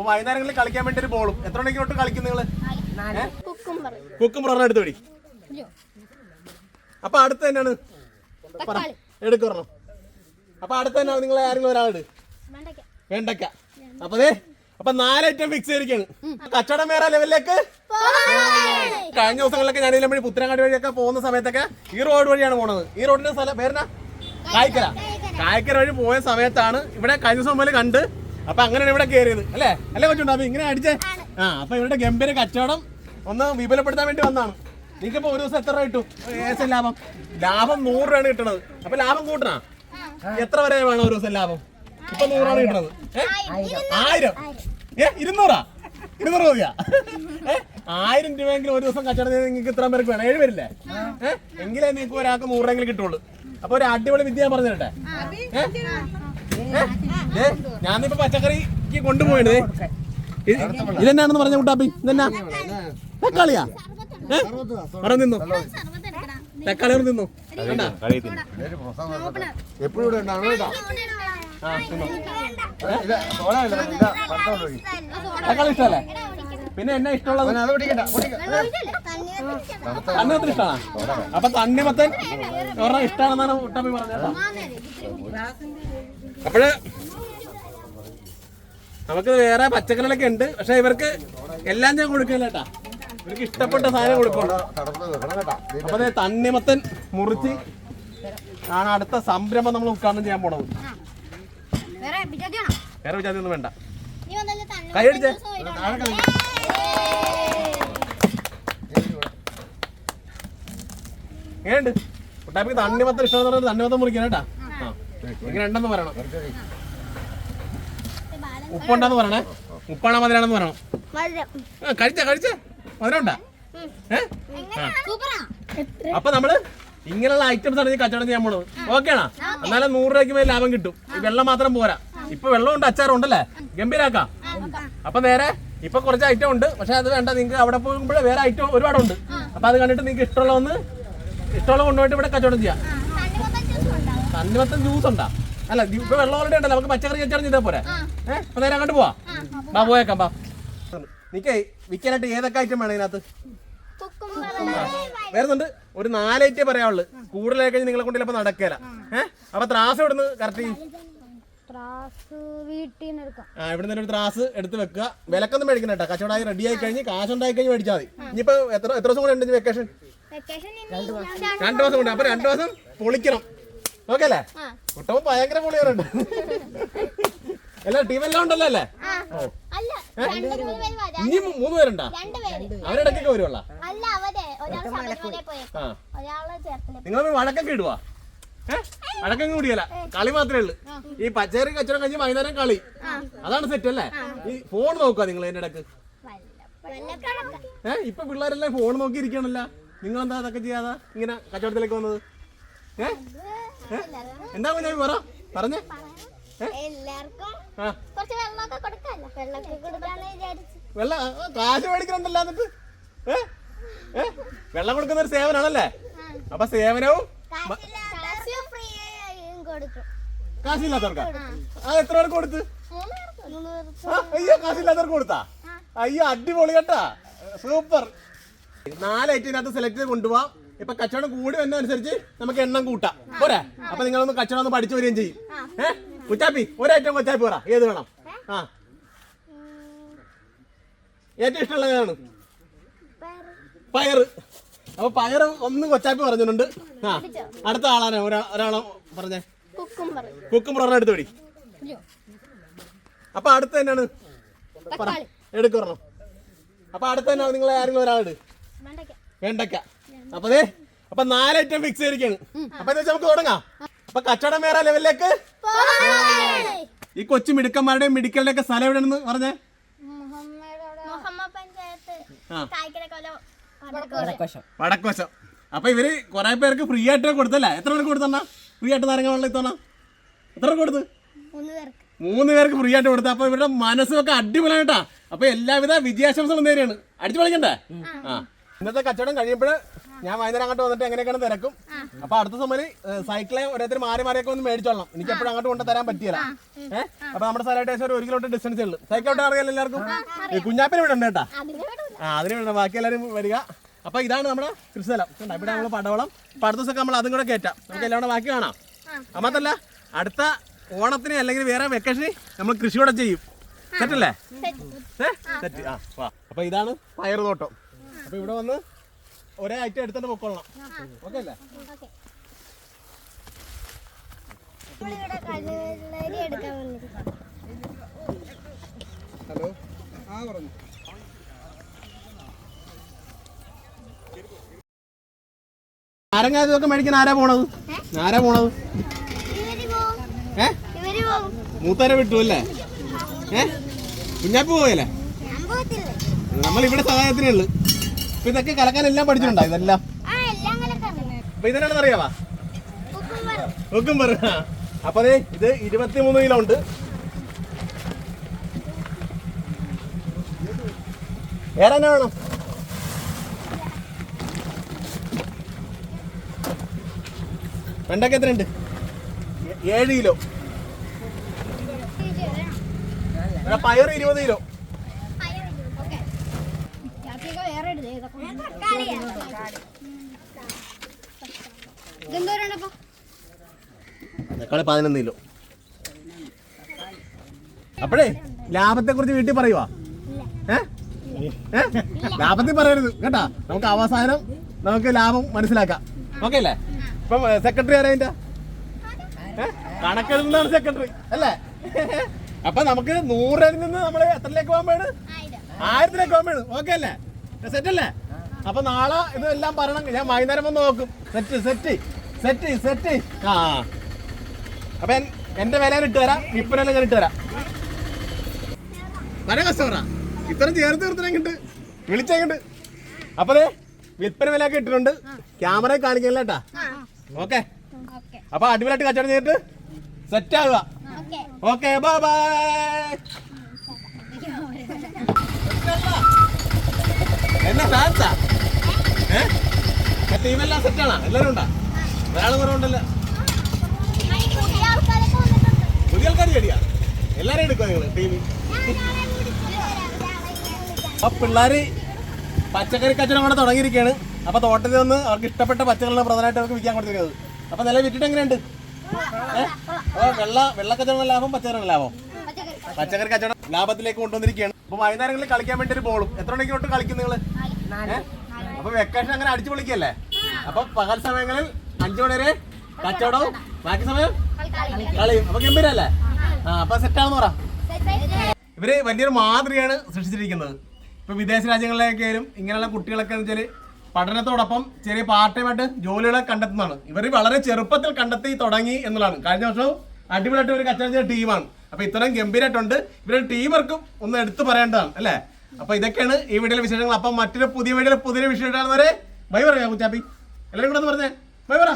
അപ്പൊ വൈകുന്നേരങ്ങളിൽ കളിക്കാൻ വേണ്ടി ഒരു ബോളും. എത്ര മണിക്ക് തൊട്ട് കളിക്കും നിങ്ങൾ? കുക്കും പറഞ്ഞ എടുത്ത് പിടി. അപ്പൊ അടുത്ത് തന്നെയാണ്. എടുക്കണം അപ്പൊ അടുത്ത് തന്നെ നിങ്ങൾ ആരെങ്കിലും ഒരാളുണ്ട് വേണ്ടക്ക അപ്പൊ അപ്പൊ നാല് ഐറ്റം ഫിക്സ് ചെയ്തിരിക്കാണ് കച്ചവടം വേറെ ലെവലിലേക്ക്. കഴിഞ്ഞ ദിവസങ്ങളിലൊക്കെ ഞാൻ ഇതിലെ വഴി പുത്തനങ്ങാടി വഴിയൊക്കെ പോകുന്ന സമയത്തൊക്കെ ഈ റോഡ് വഴിയാണ് പോണത്. ഈ റോഡിന്റെ സ്ഥലം പേരെന്നാ? കായ്ക്കര. കായ്ക്കര. വഴി പോയ സമയത്താണ്. ഇവിടെ കഴിഞ്ഞ ദിവസം മുതൽ കണ്ട് അപ്പൊ അങ്ങനെയാണ് ഇവിടെ കയറിയത് അല്ലേ? അല്ലേ കൊച്ചുണ്ടോ? അപ്പൊ ഇങ്ങനെ അടിച്ചേ. ആ അപ്പൊ ഇവരുടെ ഗംഭീര കച്ചവടം ഒന്ന് വിപുലപ്പെടുത്താൻ വേണ്ടി വന്നാണ് നിങ്ങൾക്കിപ്പോ ഒരു ദിവസം എത്ര രൂപ കിട്ടും ലാഭം. ലാഭം നൂറ് രൂപയാണ് കിട്ടണത്. അപ്പൊ ലാഭം കൂട്ടണ? എത്ര വരെ വേണം ഒരു ദിവസം ലാഭം? ഇപ്പൊ നൂറാണ് കിട്ടണത്? ആയിരം. ഏ ഇരുന്നൂറാ? ഇരുന്നൂറ് മതിയാ? ആയിരം രൂപയെങ്കിലും ഒരു ദിവസം കച്ചവടം ചെയ്ത് നിങ്ങൾക്ക് ഇത്രയും പേർക്ക് വേണം. ഏഴ് പേരില്ലേ? ഏഹ് എങ്കിലേ നിങ്ങൾക്ക് ഒരാൾക്ക് നൂറെങ്കിലും കിട്ടുള്ളൂ. അപ്പൊ ഒരു അടിപൊളി വിദ്യ ഞാൻ പറഞ്ഞു തരട്ടെ ഏ? ഞാനിപ്പോ പച്ചക്കറിക്ക് കൊണ്ടുപോയത്. ഇതെന്നാണെന്ന് പറഞ്ഞ കുട്ടാപ്പി? ഇതെന്നാ? തക്കാളിയാ? അവിടെ നിന്നു. തക്കാളി അവിടെ നിന്നു. കണ്ടാ? എപ്പോഴും. തക്കാളി ഇഷ്ടല്ലേ? പിന്നെ എന്നാ ഇഷ്ടമുള്ളത്. തണ്ണിമത്തൻ ഇഷ്ടമാണ്? അപ്പൊ തണ്ണിമത്തൻ ഇഷ്ടമാണെന്നാണ് കുട്ടപ്പി പറഞ്ഞത് അപ്പോഴ് നമുക്ക് വേറെ പച്ചക്കറികളൊക്കെ ഉണ്ട്. പക്ഷെ ഇവർക്ക് എല്ലാം ഞാൻ കൊടുക്കില്ല കേട്ടാ. ഇവർക്ക് ഇഷ്ടപ്പെട്ട സാധനം കൊടുക്കണം അപ്പൊ തണ്ണിമത്തൻ മുറിച്ച് ആണ് അടുത്ത സംരംഭം നമ്മൾ ഉദ്ഘാടനം ചെയ്യാൻ പോണത്. വേറെ വിചാരിച്ചൊന്നും വേറെ വിചാരിച്ച ഒന്നും വേണ്ട കൈയടിച്ചേ. ഏണ്ട് കുട്ടാപ്പിക്ക് തണ്ണിമത്തൻ ഇഷ്ടം തണ്ണിമത്തം തണ്ണിമത്തൻ മുറിക്കണം കേട്ടാ. ആ ഇങ്ങനെ രണ്ടെന്ന് പറയണം. ഉപ്പുണ്ടെന്ന് പറയണേ. ഉപ്പാണോ മധുരാണെന്ന് പറയണം. ആ, കഴിച്ച കഴിച്ച. മധുരമുണ്ടാ? അപ്പൊ നമ്മൾ ഇങ്ങനെയുള്ള ഐറ്റംസ് ആണ് ഈ കച്ചവടം ചെയ്യാൻ പോണത്. ആണോ? എന്നാലും നൂറ് രൂപയ്ക്ക് മേലെ ലാഭം കിട്ടും. ഈ വെള്ളം മാത്രം പോരാ. ഇപ്പൊ വെള്ളമുണ്ട് അച്ചാറും ഉണ്ടല്ലേ? ഗംഭീരാക്കാം. അപ്പൊ നേരെ ഇപ്പൊ കുറച്ച് ഐറ്റം ഉണ്ട്. പക്ഷെ അത് വേണ്ട നിങ്ങൾക്ക് അവിടെ പോകുമ്പോഴേ വേറെ ഐറ്റം ഒരുപാടുണ്ട്. അപ്പൊ അത് കണ്ടിട്ട് നിങ്ങൾക്ക് ഇഷ്ടമുള്ള ഒന്ന് ഇഷ്ടമുള്ള കൊണ്ടുപോയിട്ട് ഇവിടെ കച്ചവടം ചെയ്യാം. തണ്ണിമത്തൻ ജ്യൂസ് ഉണ്ടാ? അല്ല ഇപ്പൊ വെള്ളം ഓൾറെഡി ഉണ്ടല്ലോ. നമുക്ക് പച്ചക്കറി കച്ചവടം ചെയ്താൽ പോരെ? ഏഹ് അപ്പൊ നേരെ അങ്ങോട്ട് പോവാ. ബാ പോയേക്കാം ബാ. നിക്കേ വിൽക്കാനായിട്ട് ഏതൊക്കെ ഐറ്റം വേണം ഇതിനകത്ത്? വരുന്നുണ്ട് ഒരു നാലൈറ്റേ പറയാനുള്ളു. കൂടുതലായി കഴിഞ്ഞ് നിങ്ങളെ കൊണ്ട് ചിലപ്പോ നടക്കേല. ഏഹ് അപ്പൊ ത്രാസ് ഇവിടുന്ന് കറക്റ്റ്? ആ ഇവിടുന്ന് ഒരു ത്രാസ് എടുത്ത് വെക്കുക. വിലക്കൊന്നും മേടിക്കണ കേട്ടോ. കച്ചവടമായി റെഡി ആയി കഴിഞ്ഞ് കാശുണ്ടായി കഴിഞ്ഞ് മേടിച്ചാൽ മതി. ഇനിയിപ്പോ എത്ര എത്ര ദിവസം കൂടെ ഉണ്ട് വെക്കേഷൻ വെക്കേഷൻ രണ്ടു ദിവസം കൊണ്ട്. അപ്പൊ രണ്ടു ദിവസം പൊളിക്കണം. ഓക്കെ അല്ലേ കുട്ടപ്പൻ ഭയങ്കര പൊളിയാറുണ്ട് എല്ലാ ടീമെല്ലാം ഉണ്ടല്ലോ അല്ലേ? അല്ല രണ്ട് മൂന്ന് പേര് വരാം. ഇനി മൂന്ന് പേരുണ്ടാ? രണ്ട് പേര്. അവരിടയ്ക്കൊക്കെ വരുവല്ല നിങ്ങൾ വഴക്കൊക്കെ ഇടുവാ? വഴക്കം കൂടിയല്ല കളി മാത്രമേ ഉള്ളൂ. ഈ പച്ചക്കറി കച്ചവടം കഴിഞ്ഞ് വൈകുന്നേരം കളി. അതാണ് സെറ്റ് അല്ലേ? ഈ ഫോൺ നോക്കുക നിങ്ങൾ അതിന്റെ ഇടയ്ക്ക്? ഏഹ് ഇപ്പൊ പിള്ളേരെല്ലാം ഫോൺ നോക്കി ഇരിക്കണല്ല നിങ്ങൾ എന്താ അതൊക്കെ ചെയ്യാതാ ഇങ്ങനെ കച്ചവടത്തിലേക്ക് വന്നത്? ഏഹ് എന്താ കുഞ്ഞാമി പറ. പറഞ്ഞേ. എല്ലാവർക്കും കുറച്ച് വെള്ളമൊക്കെ കൊടുക്കാല്ലോ വെള്ളമൊക്കെ കൊടുക്കാന്ന് വിചാരിച്ചു. വെള്ളം കാശ് മേടിക്കണുണ്ടല്ലോ എന്നിട്ട്. വെള്ളം കൊടുക്കുന്ന ഒരു സേവനാണല്ലേ? അപ്പൊ സേവനവും കാശില്ലാത്തവർക്കാ എത്ര പേർക്ക് കൊടുത്ത്? അയ്യോ കാശില്ലാത്തവർക്ക് കൊടുത്താ? അയ്യോ അടിപൊളി കേട്ടാ. സൂപ്പർ. നാല് ഐറ്റം ഇതിനകത്ത് സെലക്ട് ചെയ്ത് കൊണ്ടുപോവാം. ഇപ്പൊ കച്ചവടം കൂടി വന്നതനുസരിച്ച് നമുക്ക് എണ്ണം കൂട്ടാം. പോരെ? അപ്പൊ നിങ്ങളൊന്ന് കച്ചവടം ഒന്ന് പഠിച്ചു വരികയും ചെയ്യും. ഏഹ് കുച്ചാപ്പി ഒരേറ്റവും കൊച്ചാപ്പി പറ ഏത് വേണം? ആ. ഏറ്റവും ഇഷ്ടമുള്ള ഏതാണ്? പയറ്. അപ്പൊ പയറ് ഒന്ന് കൊച്ചാപ്പി പറഞ്ഞിട്ടുണ്ട്. ആ. അടുത്ത ആളാണ് ഒരാളോ പറഞ്ഞേ. കുക്കുംബർ. കുക്കും പറഞ്ഞ എടുത്ത് പിടി. അപ്പൊ അടുത്ത് തന്നെയാണ് പറ. എടുക്കണം അപ്പൊ അടുത്ത് തന്നെ നിങ്ങളെ ആരെങ്കിലും ഒരാളുണ്ട് വേണ്ടക്ക അപ്പൊ ദേ അപ്പൊ നാല് ഐറ്റം ഫിക്സ് ചെയ്തിരിക്കാണ് അപ്പൊ എന്താ നമുക്ക് തുടങ്ങാം. അപ്പൊ കച്ചവടം വേറെ ലെവലിലേക്ക്. ഈ കൊച്ചു മിടുക്കന്മാരുടെയും മിടുക്കളുടെ ഒക്കെ സ്ഥലം എവിടെയാണെന്ന് പറഞ്ഞേ? മുഹമ്മദ് പഞ്ചായത്ത് ആ. കൊല വടക്കോശം. അപ്പൊ ഇവർ കുറെ പേർക്ക് ഫ്രീ ആയിട്ട് കൊടുത്തല്ലേ? എത്ര പേർക്ക് കൊടുത്തണ്ണ? ഫ്രീ ആയിട്ട് നാരങ്ങ വെള്ളം ഇത്തണ എത്ര പേർക്ക് കൊടുത്ത്? മൂന്ന് പേർക്ക്. മൂന്ന് പേർക്ക് ഫ്രീ ആയിട്ട് കൊടുത്തു. അപ്പൊ ഇവരുടെ മനസ്സൊക്കെ കേട്ടാ. അപ്പൊ എല്ലാവിധ വിജയാശംസകളും നേരെയാണ് അടിച്ചു പൊളിക്കണ്ടേ? ആ. ഇന്നത്തെ കച്ചവടം കഴിയുമ്പോൾ ഞാൻ വൈകുന്നേരം അങ്ങോട്ട് വന്നിട്ട് എങ്ങനെയൊക്കെയാണ് തിരക്കും? അപ്പൊ അടുത്ത സമയം സൈക്കിളെ ഓരോരുത്തർ മാറി മാറിയൊക്കെ ഒന്ന് മേടിച്ചോളാം എനിക്ക് എപ്പോഴും അങ്ങോട്ട് കൊണ്ട് തരാൻ പറ്റിയില്ല. ഏഹ് അപ്പൊ നമ്മുടെ സ്ഥലമായിട്ട് ഏകദേശം ഒരു കിലോമീറ്റർ ഡിസ്റ്റൻസ് ഉള്ളു. സൈക്കിളോട്ട് അറിയാലോ എല്ലാവർക്കും? ഈ കുഞ്ഞാപ്പിനെ ഇവിടെ ഉണ്ട് കേട്ടാ. ആ അതിന് വേണ്ട ബാക്കി എല്ലാവരും വരിക. അപ്പൊ ഇതാണ് നമ്മുടെ കൃഷിസ്ഥലം. ഇവിടെ നമ്മൾ പടവളം. അപ്പൊ അടുത്ത ദിവസമൊക്കെ നമ്മൾ അതും കൂടെ കയറ്റാം. നമുക്ക് എല്ലാം ബാക്കി കാണാം. അമ്മത്തല്ല അടുത്ത ഓണത്തിന് അല്ലെങ്കിൽ വേറെ വെക്കേഷന് നമ്മൾ കൃഷി കൂടെ ചെയ്യും സെറ്റല്ലേ സെറ്റ് ആ അപ്പൊ ഇതാണ് പയർ തോട്ടം അപ്പൊ ഇവിടെ വന്ന് ഒരേ ഐറ്റം എടുത്തിട്ട് പൊക്കോളണം. ഓക്കെ. അല്ലേ നമ്മളിവിടെ ഹലോ? ആ പറഞ്ഞു. നാരങ്ങ ഇതൊക്കെ മേടിക്കാൻ ആരാ പോണത്? ആരാ പോണത്? ഏ? മൂത്തരെ വിട്ടു അല്ലേ? ഏ? കുഞ്ഞാപ്പ് പോയല്ലേ ഞാൻ പോകത്തില്ല. നമ്മൾ ഇവിടെ സഹായത്തിനേ ഉള്ളു. അപ്പൊ ഇതൊക്കെ കലക്കാൻ എല്ലാം പഠിച്ചിട്ടുണ്ടോ? ഇതെല്ലാം? അപ്പൊ അറിയാവാ? നോക്കും പറ അപ്പൊ അതെ ഇത് ഇരുപത്തിമൂന്ന് കിലോ ഉണ്ട്. വേറെ എന്നാ വേണം? വെണ്ടയ്ക്ക എത്രയുണ്ട് ഏഴ് കിലോ. പയർ ഇരുപത് കിലോ വേറെ ഇതെന്തോരാണപ്പോ തക്കാളി പതിനൊന്ന് കിലോ. അപ്പോഴേ ലാഭത്തെ കുറിച്ച് വീട്ടിൽ പറയുവാ? ലാഭത്തിൽ പറയരുത്. കേട്ടാ നമുക്ക് അവസാനം നമുക്ക് ലാഭം മനസ്സിലാക്കാം. ഓക്കെ അല്ലേ? ഇപ്പം സെക്രട്ടറി ആരാ അതിന്റെ കണക്കെഴുതുന്നതാണ് സെക്രട്ടറി അല്ലേ? അപ്പൊ നമുക്ക് നൂറിൽ നിന്ന് നമ്മൾ എത്രയിലേക്ക് പോകാൻ വേണം ആയിരത്തിലേക്ക് പോകാൻ വേണം ഓക്കെ അല്ലേ? സെറ്റ് അല്ലേ? അപ്പൊ നാളെ ഇതെല്ലാം പറയണം. ഞാൻ വൈകുന്നേരം വന്ന് നോക്കും. സെറ്റ് സെറ്റ് സെറ്റ് സെറ്റ് ആ. അപ്പൊ എന്റെ വില ഇട്ട് തരാം. വിപ്പനെല്ലാം ഞാൻ ഇട്ട് തരാം. പല കസ്റ്റമറാ ഇത്ര ചേർത്ത് ചേർത്തിട്ട് വിളിച്ചങ്ങട്ട് അപ്പൊ വിൽപ്പന വില ഒക്കെ ഇട്ടിട്ടുണ്ട്. ക്യാമറ കാണിക്കണില്ല കേട്ടാ ഓക്കെ അപ്പൊ അടിപൊളിയായിട്ട് കച്ചവടം ചെയ്തിട്ട് സെറ്റ് ആകുക ഓക്കെ ഓക്കെ ബൈ ബൈ എന്നാ ഫാൻസാ ഏ? ടീമെല്ലാം സെറ്റാണോ എല്ലാവരും ഉണ്ടാ? ഒരാൾ കുറവുണ്ടല്ലോ. പുതിയ ആൾക്കാർ ചെടിയാ എല്ലാരും എടുക്കുക നിങ്ങൾ ടീം അപ്പൊ പിള്ളേര് പച്ചക്കറി കച്ചവടം കൂടെ തുടങ്ങിയിരിക്കുകയാണ്. അപ്പൊ തോട്ടത്തിൽ നിന്ന് അവർക്ക് ഇഷ്ടപ്പെട്ട പച്ചക്കറികളാണ് പ്രധാനമായിട്ട് അവർക്ക് വിൽക്കാൻ കൊടുത്തിരിക്കുന്നത്. അപ്പൊ നില വിറ്റിട്ട് എങ്ങനെയുണ്ട്? വെള്ള വെള്ളക്കച്ചവടം ലാഭം പച്ചക്കറി ലാഭം? പച്ചക്കറി കച്ചവടം ലാഭത്തിലേക്ക് കൊണ്ടുവന്നിരിക്കുകയാണ്. അപ്പൊ വൈകുന്നേരങ്ങളിൽ കളിക്കാൻ വേണ്ടി ഒരു ബോളും എത്ര മണിക്ക് തൊട്ട് കളിക്കും നിങ്ങൾ അപ്പൊ വെക്കേഷൻ അങ്ങനെ അടിച്ചു പൊളിക്കല്ലേ? അപ്പൊ പകൽ സമയങ്ങളിൽ അഞ്ചു മണി വരെ കച്ചവടവും ബാക്കി സമയം കളിയും. അപ്പൊ ഗംഭീരല്ലേ? ആ അപ്പൊ സെറ്റാണെന്ന് പറ. ഇവർ വലിയൊരു മാതൃകയാണ് സൃഷ്ടിച്ചിരിക്കുന്നത്. ഇപ്പൊ വിദേശ രാജ്യങ്ങളിലേക്ക് ആയാലും ഇങ്ങനെയുള്ള കുട്ടികളൊക്കെ എന്ന് വെച്ചാൽ പഠനത്തോടൊപ്പം ചെറിയ പാർട്ട് ടൈമായിട്ട് ജോലികളെ കണ്ടെത്തുന്നതാണ്. ഇവർ വളരെ ചെറുപ്പത്തിൽ കണ്ടെത്തി തുടങ്ങി എന്നുള്ളതാണ്. കഴിഞ്ഞ വർഷവും അടിപൊളിയായിട്ട് ഒരു കച്ചവടം ചെയ്ത ടീമാണ് അപ്പൊ ഇത്രയും ഗംഭീരമായിട്ടുണ്ട് ഇവരുടെ ടീമർക്കും ഒന്ന് എടുത്തു പറയേണ്ടതാണ് അല്ലേ? അപ്പൊ ഇതൊക്കെയാണ് ഈ വീഡിയോയിലെ വിശേഷങ്ങൾ. അപ്പൊ മറ്റൊരു പുതിയ വീഡിയോയിലെ പുതിയ വിഷയം വരെ ബൈ പറയാ കുറ്റാപ്പി എല്ലാവരും കൂടെ പറഞ്ഞേ. ബൈ പറ.